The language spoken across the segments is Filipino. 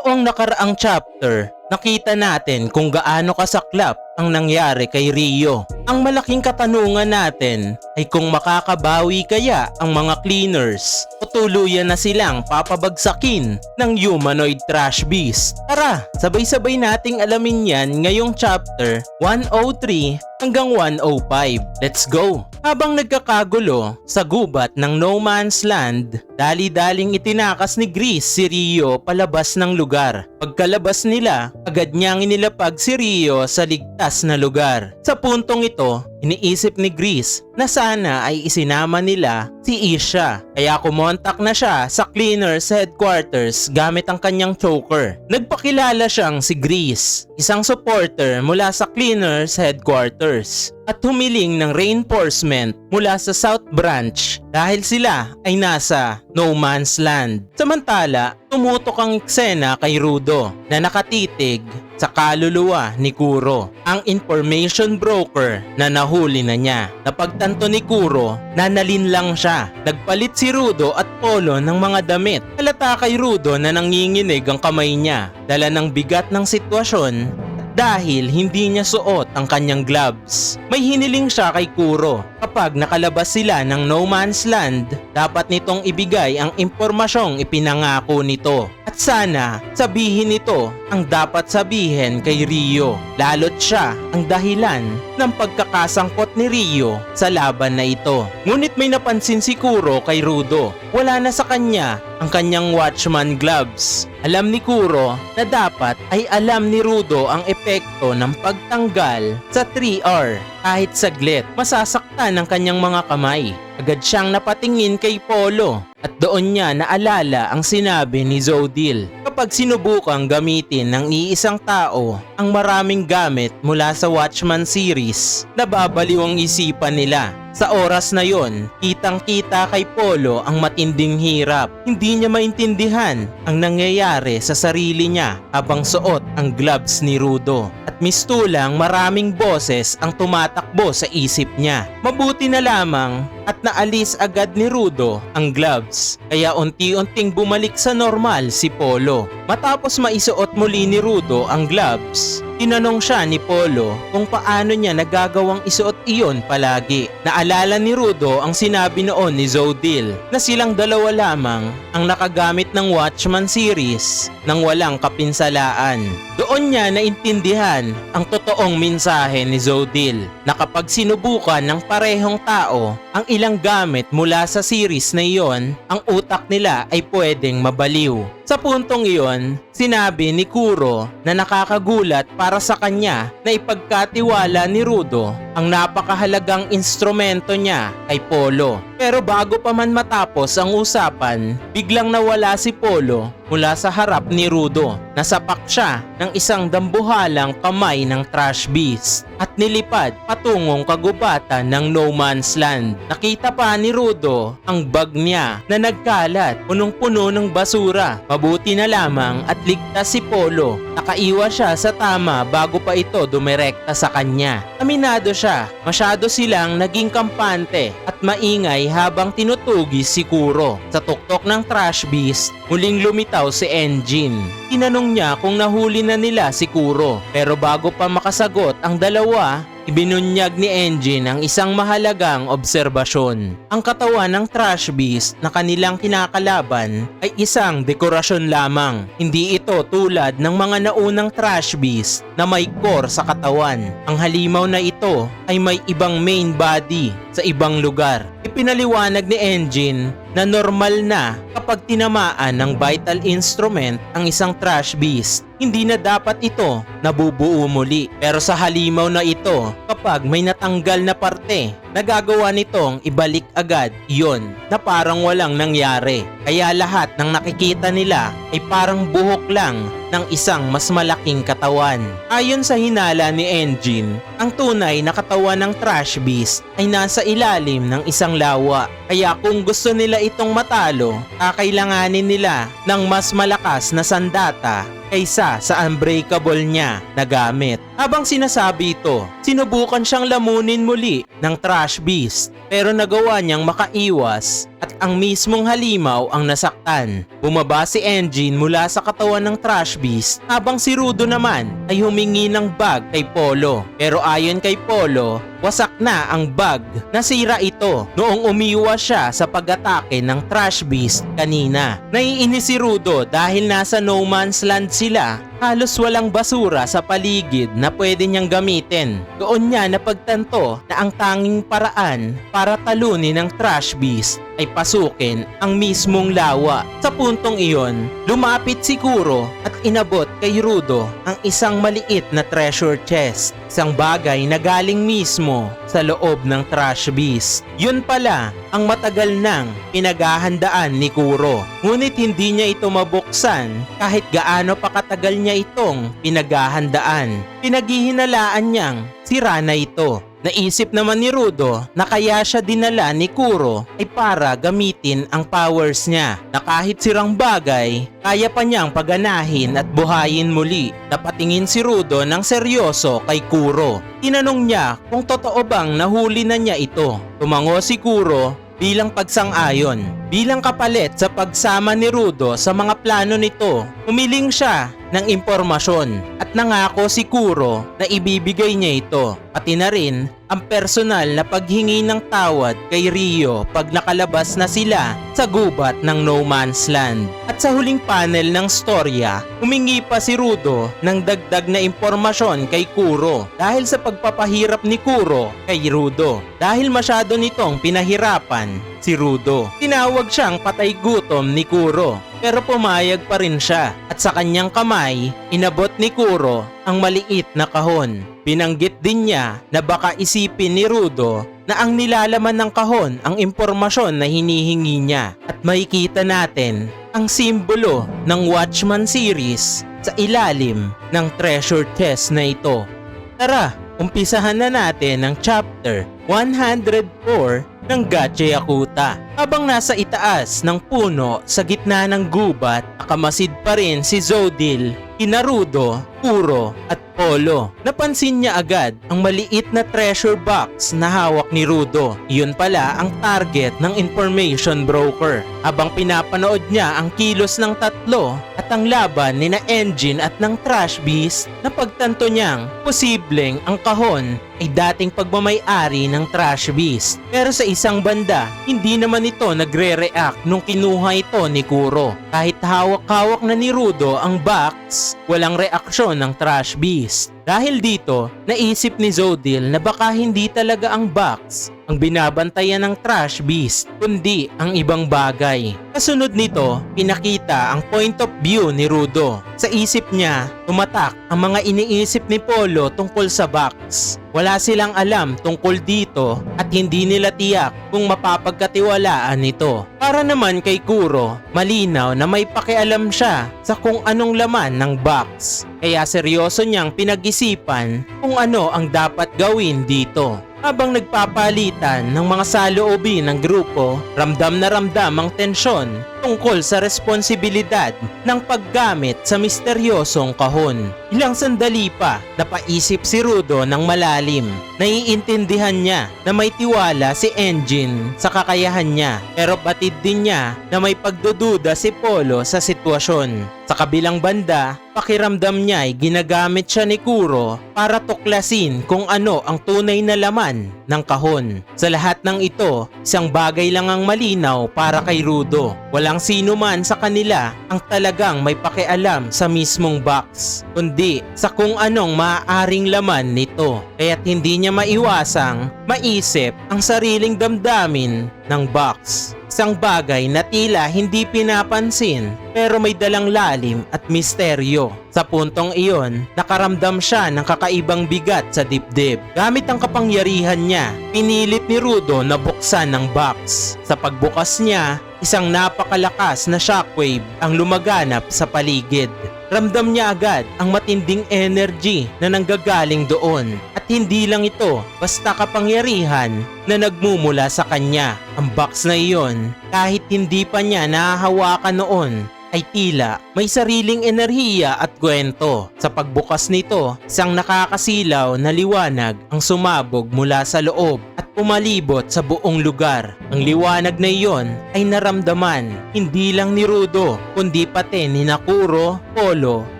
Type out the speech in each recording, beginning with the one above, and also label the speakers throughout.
Speaker 1: Noong nakaraang chapter, nakita natin kung gaano kasaklap ang nangyari kay Rio. Ang malaking katanungan natin ay kung makakabawi kaya ang mga cleaners o tuluyan na silang papabagsakin ng humanoid trash beast. Tara, sabay-sabay nating alamin yan ngayong chapter 103 hanggang 105. Let's go! Habang nagkakagulo sa gubat ng No Man's Land, dali-daling itinakas ni Grease si Rio palabas ng lugar. Pagkalabas nila, agad niyang inilapag si Rio sa ligtas na lugar. Sa puntong ito, iniisip ni Grease na sana ay isinama nila si Isha. Kaya kumontak na siya sa cleaners headquarters gamit ang kanyang choker. Nagpakilala siyang si Grease, isang supporter mula sa cleaners headquarters at humiling ng reinforcement mula sa South Branch dahil sila ay nasa no man's land. Samantala, tumutok ang eksena kay Rudo na nakatitig sa kaluluwa ni Kuro, ang information broker na nahuli na niya. Napagtanto ni Kuro na nalin lang siya. Nagpalit si Rudo at Polo ng mga damit. Halata kay Rudo na nanginginig ang kamay niya. Dala ng bigat ng sitwasyon dahil hindi niya suot ang kanyang gloves. May hiniling siya kay Kuro. Kapag nakalabas sila ng no man's land, dapat nitong ibigay ang impormasyong ipinangako nito. At sana sabihin nito ang dapat sabihin kay Rio. Lalot siya ang dahilan ng pagkakasangkot ni Rio sa laban na ito. Ngunit may napansin si Kuro kay Rudo. Wala na sa kanya ang kanyang watchman gloves. Alam ni Kuro na dapat ay alam ni Rudo ang epekto ng pagtanggal sa 3R kahit saglit. Masasaktan ang kanyang mga kamay. Agad siyang napatingin kay Polo at doon niya naalala ang sinabi ni Zodil. Kapag sinubukang gamitin ng iisang tao ang maraming gamit mula sa Watchman series, nababaliw ang isipan nila. Sa oras na yon, kitang-kita kay Polo ang matinding hirap. Hindi niya maintindihan ang nangyayari sa sarili niya habang suot ang gloves ni Rudo. Mistulang maraming boses ang tumatakbo sa isip niya. Mabuti na lamang at naalis agad ni Rudo ang gloves. Kaya unti-unting bumalik sa normal si Polo. Matapos maisuot muli ni Rudo ang gloves, tinanong siya ni Polo kung paano niya nagagawang isuot iyon palagi. Naalala ni Rudo ang sinabi noon ni Zodil na silang dalawa lamang ang nakagamit ng Watchman series nang walang kapinsalaan. Doon niya naintindihan ang totoong mensahe ni Zodil na kapag sinubukan ng parehong tao ang ilang gamit mula sa series na iyon, ang utak nila ay pwedeng mabaliw. Sa puntong iyon, sinabi ni Kuro na nakakagulat para sa kanya na ipagkatiwala ni Rudo ang napakahalagang instrumento niya kay Polo. Pero bago pa man matapos ang usapan, biglang nawala si Polo mula sa harap ni Rudo. Nasapak siya ng isang dambuhalang kamay ng trash beast at nilipad patungong kagubatan ng no man's land. Nakita pa ni Rudo ang bag niya na nagkalat punong-puno ng basura. Mabuti na lamang at ligtas si Polo. Nakaiwas siya sa tama bago pa ito dumirekta sa kanya. Aminado siya, masyado silang naging kampante at maingay habang tinutugis si Kuro. Sa tuktok ng trash beast, muling lumitaw si Engine. Tinanong niya kung nahuli na nila si Kuro. Pero bago pa makasagot ang dalawa, Ibinunyag ni Engine ang isang mahalagang obserbasyon. Ang katawan ng trash beast na kanilang kinakalaban ay isang dekorasyon lamang. Hindi ito tulad ng mga naunang trash beast na may core sa katawan. Ang halimaw na ito ay may ibang main body sa ibang lugar. Ipinaliwanag ni Engine na normal na kapag tinamaan ng vital instrument ang isang trash beast. Hindi na dapat ito nabubuo muli. Pero sa halimaw na ito, kapag may natanggal na parte, nagagawa nitong ibalik agad iyon na parang walang nangyari. Kaya lahat ng nakikita nila ay parang buhok lang ng isang mas malaking katawan. Ayon sa hinala ni Engine, ang tunay na katawan ng trash beast ay nasa ilalim ng isang lawa. Kaya kung gusto nila itong matalo, kakailanganin nila ng mas malakas na sandata kaysa sa unbreakable niya na gamit. Habang sinasabi ito, sinubukan siyang lamunin muli ng trash beast pero nagawa niyang makaiwas at ang mismong halimaw ang nasaktan. Bumaba si Engine mula sa katawan ng trash beast habang si Rudo naman ay humingi ng bag kay Polo. Pero ayon kay Polo, wasak na ang bag. Nasira ito noong umiwas siya sa pag-atake ng trash beast kanina. Naiinis si Rudo dahil nasa no man's land sila halos walang basura sa paligid na pwede niyang gamitin. Doon niya napagtanto na ang tanging paraan para talunin ng trash beast ay pasukin ang mismong lawa. Sa puntong iyon, lumapit si Kuro at inabot kay Rudo ang isang maliit na treasure chest. Isang bagay na galing mismo sa loob ng trash beast. Yun pala ang matagal nang pinaghahandaan ni Kuro. Ngunit hindi niya ito mabuksan kahit gaano pa katagal niya itong pinaghahandaan. Pinaghihinalaan niyang sira na ito. Naisip naman ni Rudo na kaya siya dinala ni Kuro ay para gamitin ang powers niya na kahit sirang bagay, kaya pa niyang paganahin at buhayin muli. Napatingin si Rudo ng seryoso kay Kuro. Tinanong niya kung totoo bang nahuli na niya ito. Tumango si Kuro bilang pagsang-ayon. Bilang kapalit sa pagsama ni Rudo sa mga plano nito, humiling siya ng impormasyon at nangako si Kuro na ibibigay niya ito. Pati na rin ang personal na paghingi ng tawad kay Rio pag nakalabas na sila sa gubat ng No Man's Land. At sa huling panel ng storya, humingi pa si Rudo ng dagdag na impormasyon kay Kuro dahil sa pagpapahirap ni Kuro kay Rudo. Dahil masyado nitong pinahirapan si Rudo. Tinawag siyang patay gutom ni Kuro pero pumayag pa rin siya at sa kanyang kamay inabot ni Kuro ang maliit na kahon. Binanggit din niya na baka isipin ni Rudo na ang nilalaman ng kahon ang impormasyon na hinihingi niya at makikita natin ang simbolo ng Watchman series sa ilalim ng treasure chest na ito. Tara, umpisahan na natin ang chapter 104 ng Gache Yakuta. Habang nasa itaas ng puno sa gitna ng gubat, nakamasid pa rin si Zodil, Inarudo, Kuro at Polo. Napansin niya agad ang maliit na treasure box na hawak ni Rudo. Iyon pala ang target ng information broker. Habang pinapanood niya ang kilos ng tatlo at ang laban ni na Engine at ng Trash Beast, napagtanto niyang posibleng ang kahon ay dating pagmamayari ng Trash Beast. Pero sa isang banda, hindi naman ito nagre-react nung kinuha ito ni Kuro. Kahit hawak-hawak na ni Rudo ang box, walang reaksyon ng Trash Beast. Dahil dito, naisip ni Zodil na baka hindi talaga ang box ang binabantayan ng Trash Beast, kundi ang ibang bagay. Kasunod nito, pinakita ang point of view ni Rudo. Sa isip niya, tumatak ang mga iniisip ni Polo tungkol sa box. Wala silang alam tungkol dito at hindi nila tiyak kung mapapagkatiwalaan nito. Para naman kay Kuro, malinaw na may pakialam siya sa kung anong laman ng box. Kaya seryoso niyang pinag-isipan kung ano ang dapat gawin dito. Habang nagpapalitan ng mga saloobin ng grupo, ramdam na ramdam ang tensyon tungkol sa responsibilidad ng paggamit sa misteryosong kahon. Ilang sandali pa, napaisip si Rudo ng malalim. Naiintindihan niya na may tiwala si Engine sa kakayahan niya pero batid din niya na may pagdududa si Polo sa sitwasyon. Sa kabilang banda, pakiramdam niya ay ginagamit siya ni Kuro para tuklasin kung ano ang tunay na laman ng kahon. Sa lahat ng ito, isang bagay lang ang malinaw para kay Rudo. Walang sino man sa kanila ang talagang may pakialam sa mismong box, kundi sa kung anong maaaring laman nito. Kaya't hindi niya maiwasang maisip ang sariling damdamin ng box. Isang bagay na tila hindi pinapansin pero may dalang lalim at misteryo. Sa puntong iyon, nakaramdam siya ng kakaibang bigat sa dibdib. Gamit ang kapangyarihan niya, pinilit ni Rudo na buksan ng box. Sa pagbukas niya, isang napakalakas na shockwave ang lumaganap sa paligid. Ramdam niya agad ang matinding energy na nanggagaling doon at hindi lang ito basta kapangyarihan na nagmumula sa kanya. Ang box na iyon kahit hindi pa niya nahahawakan noon ay tila may sariling enerhiya at kwento. Sa pagbukas nito, isang nakakasilaw na liwanag ang sumabog mula sa loob umalibot sa buong lugar. Ang liwanag na iyon ay naramdaman hindi lang ni Rudo kundi pati ni Nakuro, Polo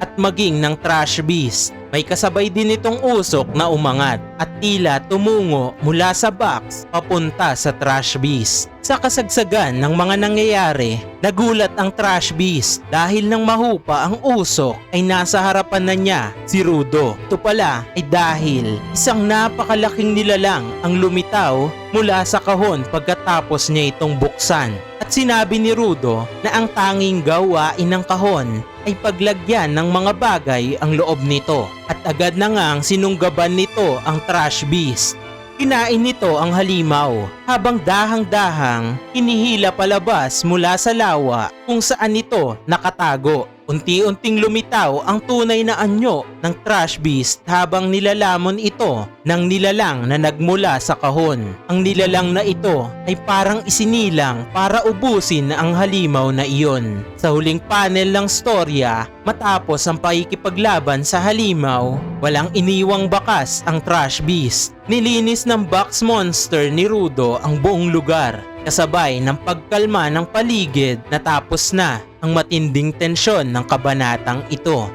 Speaker 1: at maging ng Trash Beast. May kasabay din itong usok na umangat at tila tumungo mula sa box papunta sa Trash Beast. Sa kasagsagan ng mga nangyayari, nagulat ang Trash Beast dahil nang mahupa ang usok ay nasa harapan na niya si Rudo. Ito pala ay dahil isang napakalaking nilalang ang lumitaw mula sa kahon pagkatapos niya itong buksan. At sinabi ni Rudo na ang tanging gawain ng kahon ay paglagyan ng mga bagay ang loob nito. At agad na ngang sinunggaban nito ang trash beast. Kinain nito ang halimaw habang dahang-dahang hinihila palabas mula sa lawa kung saan ito nakatago. Unti-unting lumitaw ang tunay na anyo ng trash beast habang nilalamon ito ng nilalang na nagmula sa kahon. Ang nilalang na ito ay parang isinilang para ubusin ang halimaw na iyon. Sa huling panel ng storya, matapos ang pakikipaglaban sa halimaw, walang iniwang bakas ang trash beast. Nilinis ng box monster ni Rudo ang buong lugar kasabay ng pagkalma ng paligid natapos na ang matinding tensyon ng kabanatang ito.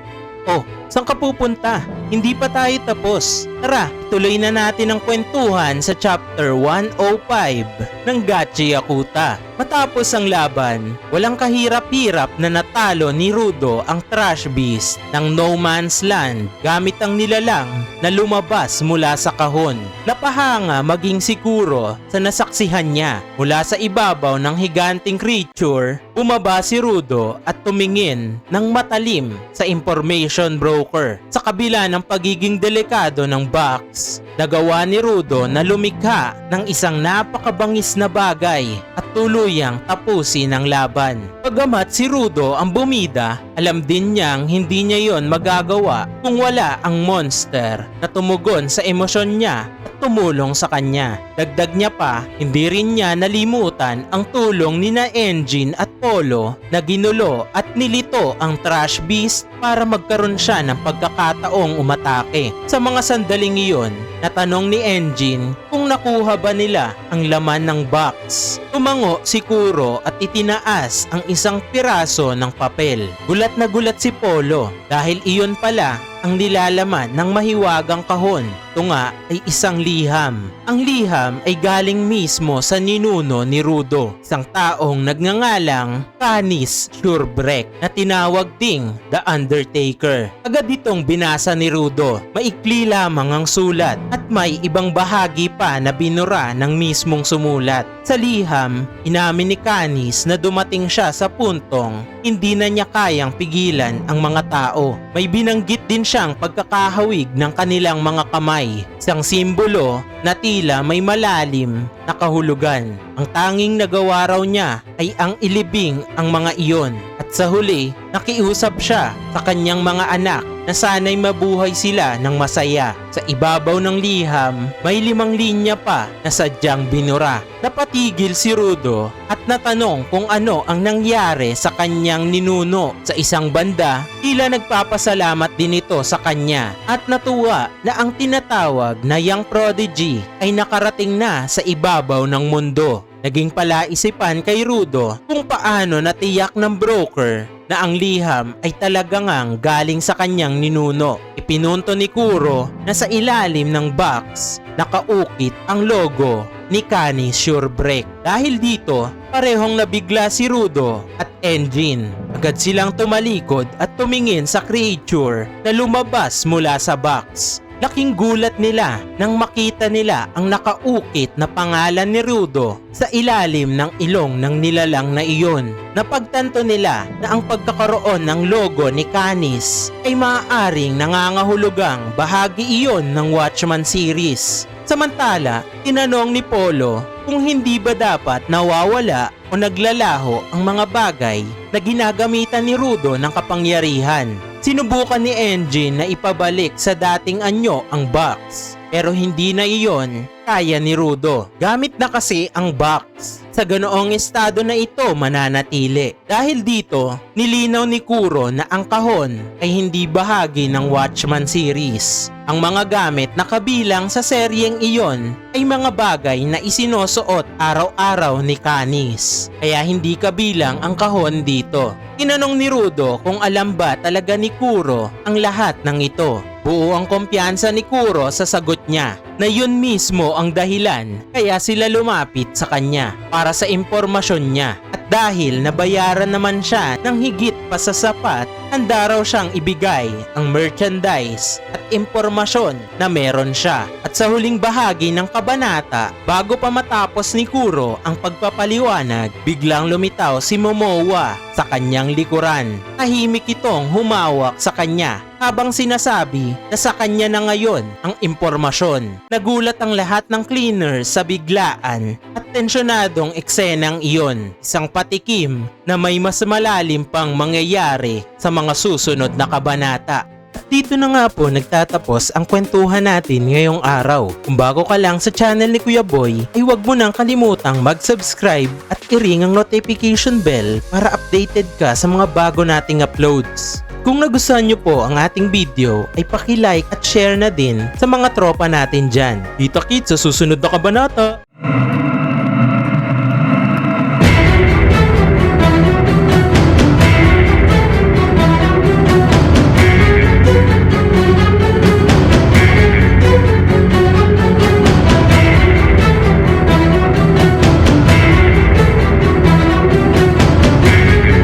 Speaker 1: Oh, saan ka pupunta? Hindi pa tayo tapos. Tara, tuloy na natin ang kwentuhan sa chapter 105 ng Gachi Yakuta. Matapos ang laban, walang kahirap-hirap na natalo ni Rudo ang Trash Beast ng No Man's Land gamit ang nilalang na lumabas mula sa kahon. Napahanga maging siguro sa nasaksihan niya mula sa ibabaw ng higanting creature, bumaba si Rudo at tumingin ng matalim sa information broker. Sa kabila ng pagiging delikado ng box, nagawa ni Rudo na lumikha ng isang napakabangis na bagay at tuluyang tapusin ang laban. Pagamat si Rudo ang bumida, alam din niyang hindi niya yon magagawa kung wala ang monster na tumugon sa emosyon niya at tumulong sa kanya. Dagdag niya pa, hindi rin niya nalimutan ang tulong ni na Engine at Polo na ginulo at nilito ang Trash Beast para magkaroon siya ng pagkakataong umatake. Sa mga sandaling iyon, natanong ni Engine kung nakuha ba nila ang laman ng box. Tumango si Kuro at itinaas ang isang piraso ng papel. Gulat na gulat si Polo dahil iyon pala ang nilalaman ng mahiwagang kahon. Ito nga ay isang liham. Ang liham ay galing mismo sa ninuno ni Rudo, isang taong nagngangalang Canis Shurbreak na tinawag ding The Undertaker. Agad itong binasa ni Rudo. Maikli lamang ang sulat at may ibang bahagi pa na binura ng mismong sumulat. Sa liham, inamin ni Canis na dumating siya sa puntong hindi na niya kayang pigilan ang mga tao. May binanggit din siyang pagkakahawig ng kanilang mga kamay, isang simbolo na tila may malalim na kahulugan. Ang tanging nagawa raw niya ay ang ilibing ang mga iyon at sa huli nakiusap siya sa kanyang mga anak na sana'y mabuhay sila ng masaya. Sa ibabaw ng liham, may limang linya pa na sadyang binura. Napatigil si Rudo at natanong kung ano ang nangyari sa kanyang ninuno. Sa isang banda, tila nagpapasalamat din ito sa kanya at natuwa na ang tinatawag na Young Prodigy ay nakarating na sa ibabaw ng mundo. Naging palaisipan kay Rudo kung paano natiyak ng broker na ang liham ay talagang ang galing sa kanyang ninuno. Ipinunto ni Kuro na sa ilalim ng box nakaukit ang logo ni Kani Surebreak. Dahil dito, parehong nabigla si Rudo at Engine. Agad silang tumalikod at tumingin sa creature na lumabas mula sa box. Laking gulat nila nang makita nila ang nakaukit na pangalan ni Rudo sa ilalim ng ilong ng nilalang na iyon. Napagtanto nila na ang pagkakaroon ng logo ni Canis ay maaaring nangangahulugang bahagi iyon ng Watchman series. Samantala, tinanong ni Polo kung hindi ba dapat nawawala o naglalaho ang mga bagay na ginagamitan ni Rudo ng kapangyarihan. Sinubukan ni Engine na ipabalik sa dating anyo ang box. Pero hindi na iyon kaya ni Rudo. Gamit na kasi ang box. Sa ganoong estado na ito mananatili. Dahil dito, nilinaw ni Kuro na ang kahon ay hindi bahagi ng Watchman series. Ang mga gamit na kabilang sa seryeng iyon ay mga bagay na isinusuot araw-araw ni Kanis. Kaya hindi kabilang ang kahon dito. Tinanong ni Rudo kung alam ba talaga ni Kuro ang lahat ng ito. Buo ang kumpiyansa ni Kuro sa sagot niya na yun mismo ang dahilan kaya sila lumapit sa kanya para sa impormasyon niya. At dahil nabayaran naman siya ng higit pa sa sapat, handa raw siyang ibigay ang merchandise at impormasyon na meron siya. At sa huling bahagi ng kabanata, bago pa matapos ni Kuro ang pagpapaliwanag, biglang lumitaw si Momoa sa kanyang likuran. Tahimik itong humawak sa kanya habang sinasabi na sa kanya na ngayon ang impormasyon. Nagulat ang lahat ng cleaners sa biglaan at tensyonadong eksenang iyon. Isang patikim na may mas malalim pang mangyayari sa mga susunod na kabanata. At dito na nga po nagtatapos ang kwentuhan natin ngayong araw. Kung bago ka lang sa channel ni Kuya Boy, ay huwag mo nang kalimutang mag-subscribe at i-ring ang notification bell para updated ka sa mga bago nating uploads. Kung nagustuhan nyo po ang ating video, ay paki-like at share na din sa mga tropa natin dyan. Kita kits sa susunod na kabanata!